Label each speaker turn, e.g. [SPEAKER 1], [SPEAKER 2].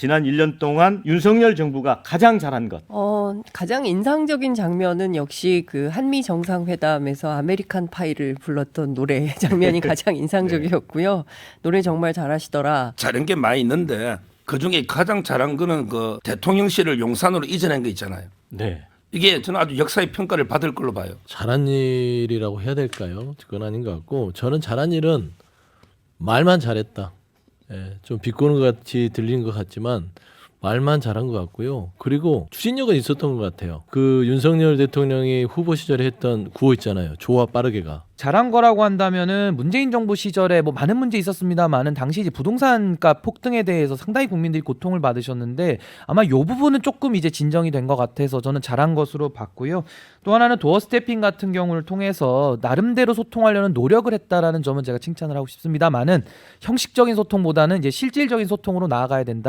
[SPEAKER 1] 지난 1년 동안 윤석열 정부가 가장 잘한 것.
[SPEAKER 2] 어, 가장 인상적인 장면은 역시 그 한미 정상회담에서 아메리칸 파이를 불렀던 노래 장면이 가장 인상적이었고요. 노래 정말 잘하시더라.
[SPEAKER 3] 잘한 게 많이 있는데 그 중에 가장 잘한 거는 그 대통령실을 용산으로 이전한 거 있잖아요.
[SPEAKER 1] 네.
[SPEAKER 3] 이게 저는 아주 역사의 평가를 받을 걸로 봐요.
[SPEAKER 4] 잘한 일이라고 해야 될까요? 그건 아닌 것 같고 저는 잘한 일은 말만 잘했다. 예, 좀 비꼬는 것 같이 들리는 것 같지만 말만 잘한 것 같고요. 그리고 추진력은 있었던 것 같아요. 그 윤석열 대통령이 후보 시절에 했던 구호 있잖아요. 좋아 빠르게가.
[SPEAKER 5] 잘한 거라고 한다면은 문재인 정부 시절에 뭐 많은 문제 있었습니다만은 당시 이제 부동산가 폭등에 대해서 상당히 국민들이 고통을 받으셨는데 아마 요 부분은 조금 이제 진정이 된 것 같아서 저는 잘한 것으로 봤고요. 또 하나는 도어 스태핑 같은 경우를 통해서 나름대로 소통하려는 노력을 했다라는 점은 제가 칭찬을 하고 싶습니다만은 형식적인 소통보다는 이제 실질적인 소통으로 나아가야 된다.